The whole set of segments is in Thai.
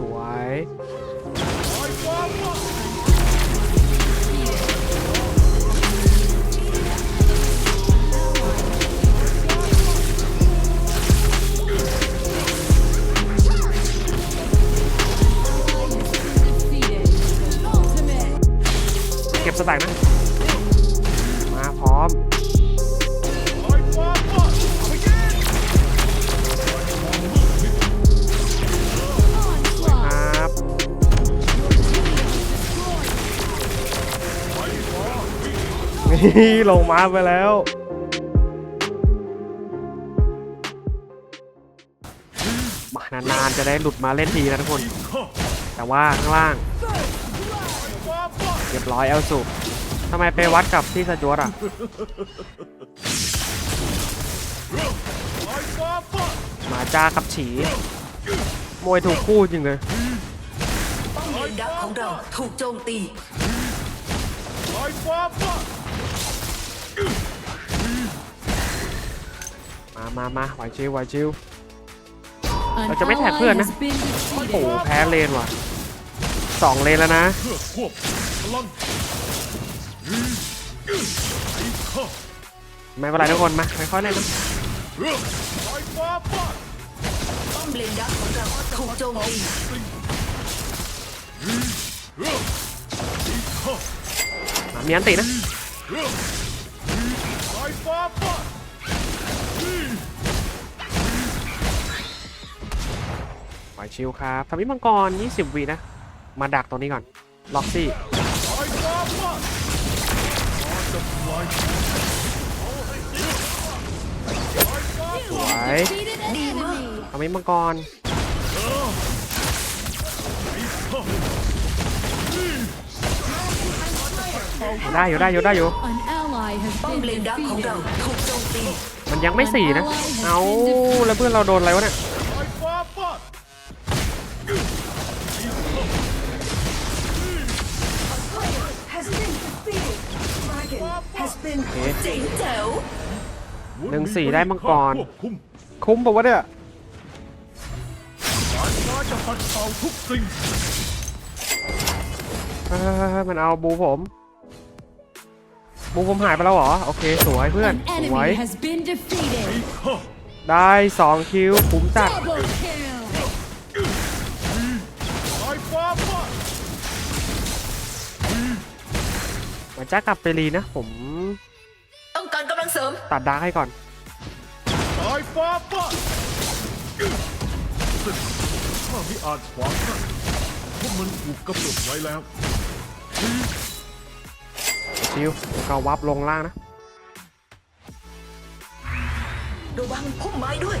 สวยเก็บสแต็กนะ มาพร้อม นี่ลงมาไปแล้ว มานานๆจะได้หลุดมาเล่นทีนะทุกคน แต่ว่าข้างล่างเรียบร้อยเอลสุทำไมไปวัดกับที่สจวตอะมาจ้ากับฉี มวยถูกคู่จริงเลยป้อมเลนดักของเราถูกโจมตี มามามาไหวชิวไหวชิวเราจะไม่แท็กเพื่อนนะ โอ้โหแพ้เลนว่ะสองเลนแล้วนะเพื่อควบพลังไม่เป็นไรทุกคนมาค่อยๆเล่นนะป้อมเลนดั กของเราถูกโจมตีมามีอันตินะไหวชิวครับทำมิมังกร 20วีนะ มาดักตรงนี้ก่อน ล็อกซี่สวยทำมิมังกรได้อยู่ได้อยู่ได้อยู่ ป้อมเลนดักของเราถูกโจมตีมันยังไม่สี่นะ เอาแล้วเพื่อนเราโดนอะไรวะเนี่ยโอเคเจ๋งแจ๋วหนึ่งสี่ได้มังกรควบคุมคุ้มปะวะเนี่ยสายฟ้าจะปัดเป่าทุกสิ่งเออมันเอาบูผม บูผมหายไปแล้วเหรอ โอเค สวยเพื่อน An สวย enemy has been defeated. ข้าได้2คิวคุ้มจัด Double kill. สายฟ้าฟาดมาจ้ากลับไปรีนะ ผม ต้องการกำลังเสริม ตัดดาร์กให้ก่อนสายฟ้าฟาดข้าไม่อาจขวางท่านเพราะมันถูกกำหนดไว้แล้ว ชิวก็วับลงล่างนะระวังพุ่มไม้ด้วย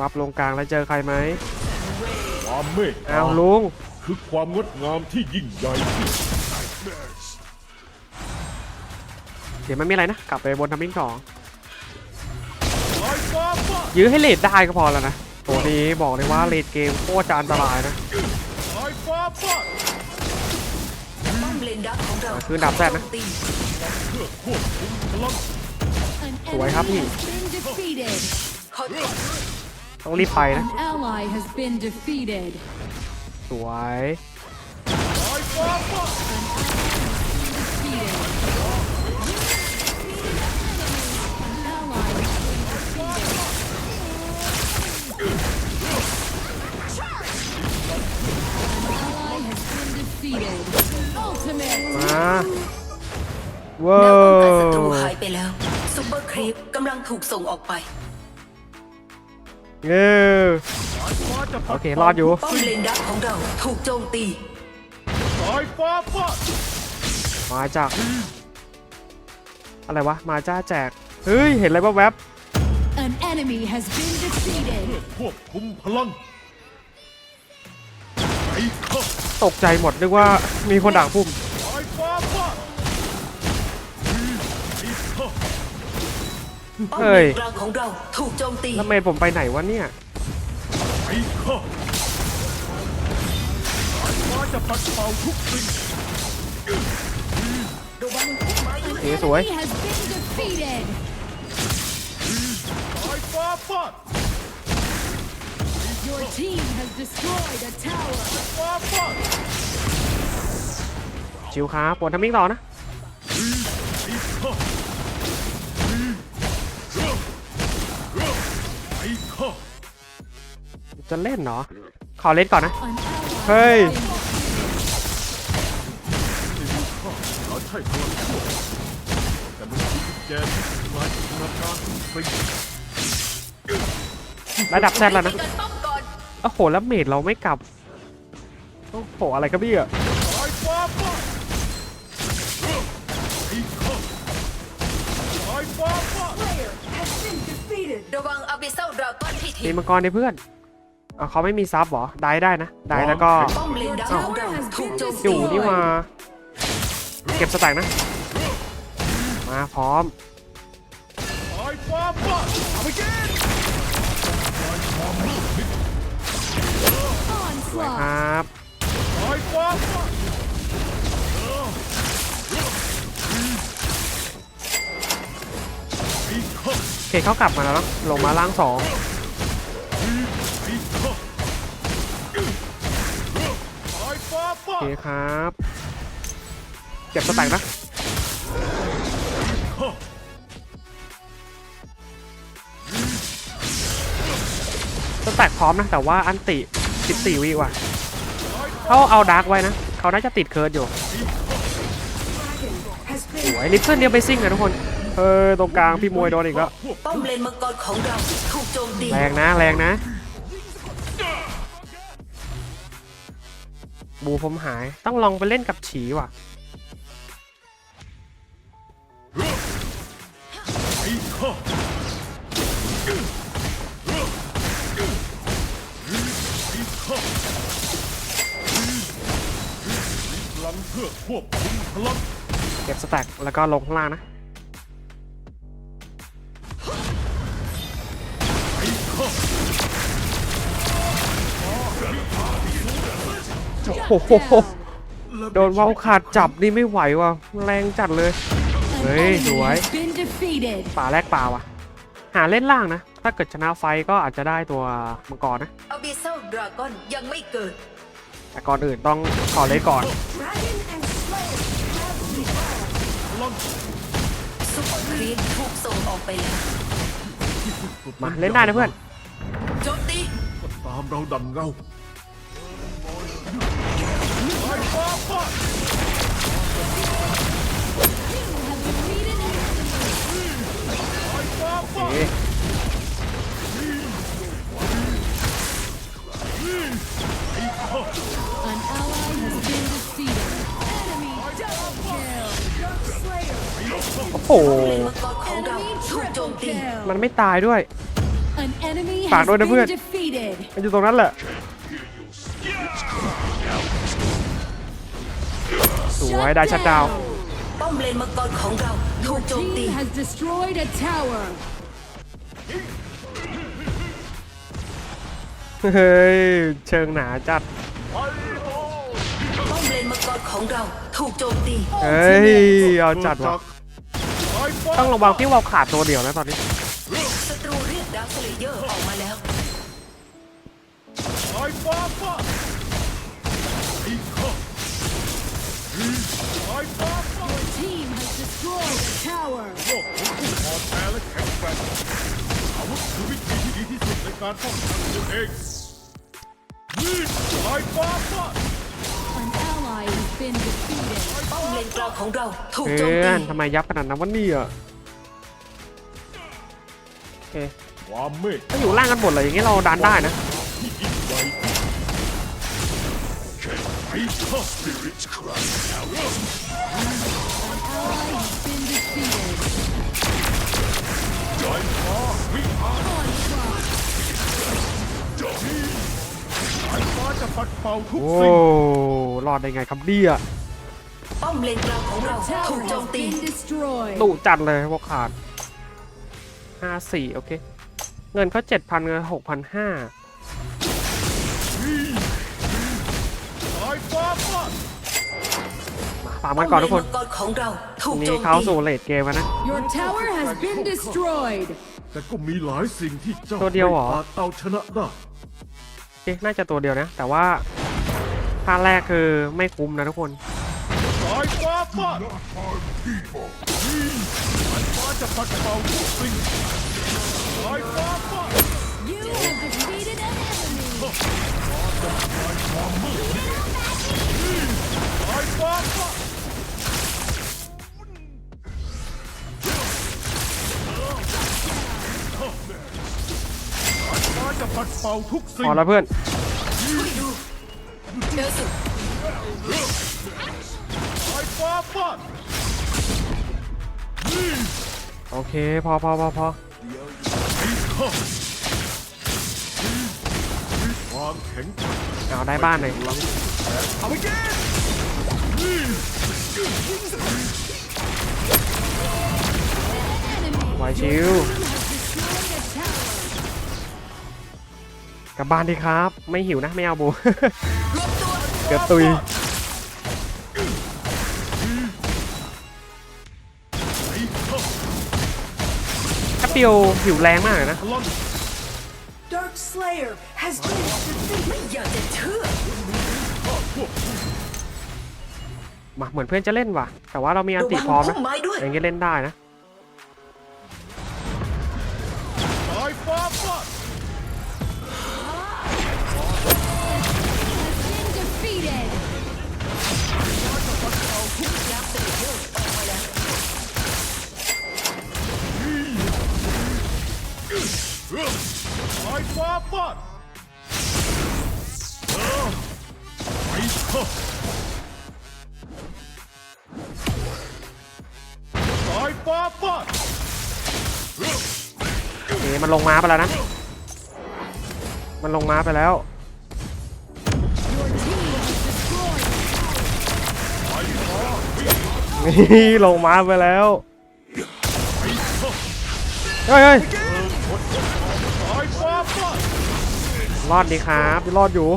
วับลงกลางแล้วเจอใครไหมความเมตตาอ้าวลุงคือความงดงามที่ยิ่งใหญ่ที่สุดเดี๋ยวไม่มีอะไรนะ กลับไปบนทำมิ่งสองสายฟ้าฟาดยื้อให้เลดได้ก็พอแล้วนะ ตัวนี้บอกเลยว่าเลดเกมโคตรจะอันตรายนะ คือดาบแท่นนะบคุสวยครับพี่ต้องรีบไปนะสวย ปกำลังถูกส่งออกไปเง้อสายฟ้าจะโอปัดเครอดอยู่ป้อมเลนดักของเราถูกโจมตีสายฟ้าฟาดมาจาก อะไรวะ มาจ้าแจก เฮ้ย เห็นอะไรบ้างแวบ An enemy has been defeated. เพื่อควบคุมพลังไอ้ข้าตกใจหมดนึกว่ามีคนด่างพุ่ม ป้อมเฮ้เลยนกลางของเราถูกโจมตีแล้วเมย์ผมไปไหนวะเนี่ย ไอ้ข้าสายฟ้าจะปัดเป่าทุกสิ่งระวังพุ่มไม้ด้วยโอเคสวย Enemy has been defeated. สายฟ้าฟาด Your team has destroyed a tower. ชิวครับปวดทำมิ่งต่อนะ จะเล่นเหรอขอเล่นก่อนนะ An ally เฮ้ย has been หาใช่พลังชั่วแต่มันคือกุญแกที่ทำลายธนาการทุกสิ่งระดับแซดแล้วนะการป้องก่อนโอ้โห แล้วเมดเราไม่กลับ โอ้โห อะไรครับพี่อะสายฟ้าฟาดไระวังอาบิเซลดราก้อนที่ตีทีมมังกรดิเพื่อนเอาเขาไม่มีซับเหรอ ได้ได้นะ ได้แล้วก็ป้อมเลนดาวของเราถูกโจมอตียู่นี่มา เก็บสแต็กนะ มาพร้อมสายฟ้าฟาดเอาไปกินสายความมืดมิดค onslaught. รับสาย เคเขากลับมาแล้วนะลงมาล่างสองโอเคครับเก็บสแต็กนะสแต็กพร้อมนะ แต่ว่าอันติ14วิว่ะเขาเอาดาร์กไว้นะ เขาน่าจะติดเคิร์ดอยู่สวยลิฟเฟิลเดียวไปซิ่งอะทุกคน เออตรงกลางพี่มวยโดนอีกแล้วป้อมเลนมังกรของเราถูกโจมตีแรงนะแรงนะบูผมหายต้องลองไปเล่นกับฉีว่ะไอ้ข้าไอ้ข้าพลังเพื่อควบคุมพลังเก็บสแต็กแล้วก็ลงข้างล่างนะ โอ้โหโดนเว้าขาดจับนี่ไม่ไหวว่ะแรงจัดเลย An Hey, enemy đuổi. has been defeated. ป่าแลกป่าว่ะ หาเล่นล่างนะ ถ้าเกิดชนะไฟก็อาจจะได้ตัวมังกรนะอาบิเซลดราก้อนยังไม่เกิดแต่ก่อนอื่นต้องขอเล่นก่อนซุปเปอร์ครีมถูกส่งออกไปแล้วมาเล่นได้นะเพื่อนโจมตีก็ตามเราดันเรา ม triple ตีมัน kill. ไม่ตายด้วย An enemy Phạt has luôn đó, been Vươn. defeated. มันอยู่ตรงนั้นแหละสวยได้ชัดดาวน์ป้อมเลนมังกรของเราถูกโจมตี Team has destroyed a tower. เฮ้ยเชิงหนาจัดป้อมเลนมังกรของเราถูกโจมตีเฮ้ยเอาจัดว่ะสายฟ้าต้องระวังที่วาวขาดตัวเดียวนะตอนนี้ ศัตรูเรียกดาวสเลเยอร์ออกมาแล้วสายฟ้าฟาดไอ้ข้าสายฟ้าฟาด Team has destroyed a tower. โลกของผู้อ่อนแอและแข็งแกร่งอาวุธคือวิธีที่ดีที่สุดในการป้องกันตัวเองนี่สายฟ้าฟาด An ally has been defeated. ป้อมเลนกลางของเราถูกเพื่โจมตีอนทำไมยับขนาดนั้นวะเนี่ยโอ เคความเมตถ้าอยู่ล่างกันหมดเลยอย่างงี้เราดันได้นะที่ยิ่งใหญ่ไอ้ข้า Spirit Cry An ally has been defeated. สายฟ้าวิหาร Onslaught. สายฟ้าจะปัดเป่าทุกโอ้สิ่งรอดได้ไงครับเนี่ยป้อมเลนกลางของเรา Tower ถูกโจม has ตี been destroyed. ดุจัดเลยวอกขาด ห้าสี่โอเค เงินเขาเจ็ดพันเงินหกพันห้าสายฟ้าฟาดมาฝากมันก่อนทุกคนป้มเลมังกรของเราถูกนี่โจมเขาตีสู่เลดเกมแล้วนะ Your tower has been destroyed. แต่ก็มีหลายสิ่งที่เจ้าตัวเดียวเหรอไม่อาจเอาชนะได้เอ๊ะน่าจะตัวเดียวนะ แต่ว่าท่าแรกคือไม่คุ้มนะทุกคนสาย ฟ้าฟาดสายฟ้าจะปัดเป่าทุกสิ่งสายฟ้าฟาด You have defeated an enemy. สายฟ้าฟาดสายฟ้าจะปัดเป่าทุกสิ่พอแล้วเพื่อนช่ วยดูเร็วสุดสายฟ้าฟาดโอเค พอพอพอพอความแข็งแกร่งเอาได้บ้านเลยเอาไปกินไหวชิวกลับบ้านดีครับ ไม่หิวนะ ไม่เอาบู เกือบตุย แอปเปิลหิวแรงมากเลยนะพลัง Dark Slayer has been defeated ไม่อยากจะเชื่อมาเหมือนเพื่อนจะเล่นว่ะ แต่ว่าเรามีอันระติวังพร้อมนะพุ่มไม้ด้วยอย่างงี้เล่นได้นะ สายฟ้าฟาดเออไปเถอะสายฟ้าฟาดโอเคมันลงม้าไปแล้วนะ มันลงม้าไปแล้วนี่ลงม้าไปแล้ว เฮ้ยเฮ้ย รอดดีครับรอดอยู่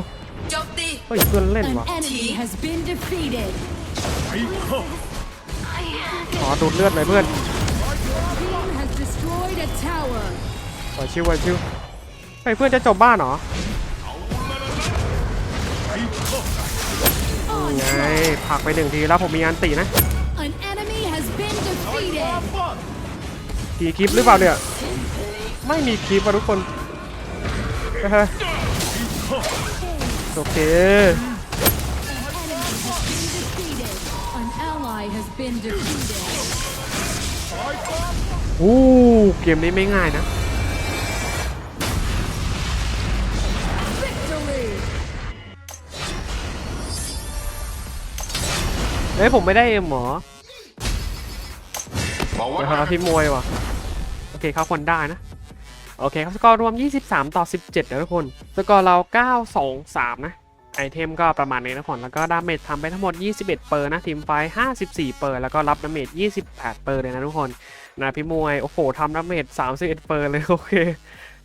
โจมตีเฮ้ยเพื่อนเล่น An ว่ะ enemy has been defeated. ไปเถอะขอดูดเลือดหน่อยเพื่อน Team has destroyed a tower. ไหวชิวไหวชิวเฮ้ยเพื่อนจะจบบ้านเหรอไปเถอะไงผลักไปหนึ่งทีแล้วผมมีอันตินะ An enemy has been สายฟ้า defeated. ฟาดกี่คลิปหรือเปล่าเนี่ย ไม่มีคลิปอะทุกคนเฮ้ย โอเค Defeated. An ally has been defeated. อู้เกมนี้ไม่ง่ายนะ Victory. เฮ้ยผมไม่ได้เอ็มหมอเดี๋ยวเราพิมพ์มวยว่ะ โอเคเขาคนได้นะ โอเคครับสกอร์รวม 23 ต่อ 17นะทุกคน สกอร์เรา 9 2 3 นะไอเทมก็ประมาณนี้นะทุกคนแล้วก็ดาเมจทำไปทั้งหมด 21 เปอร์นะทีมไฟ 54 เปอร์แล้วก็รับดาเมจ 28 เปอร์เลยนะทุกคนนะพี่มวย โอ้โหทำดาเมจ 31 เปอร์เลยโอเค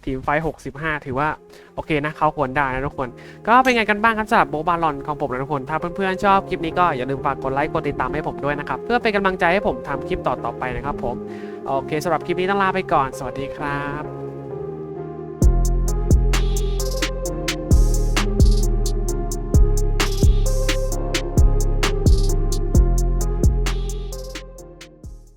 ทีมไฟ 65 ถือว่าโอเคนะเขาควรได้นะทุกคน ก็เป็นไงกันบ้างครับสำหรับโบบาลอนของผมนะทุกคน ถ้าเพื่อนๆ ชอบคลิปนี้ก็อย่าลืมฝากกดไลค์กดติดตามให้ผมด้วยนะครับ เพื่อเป็นกำลังใจให้ผมทำคลิปต่อๆไปนะครับผม โอเคสำหรับคลิปนี้ต้องลาไปก่อน สวัสดีครับ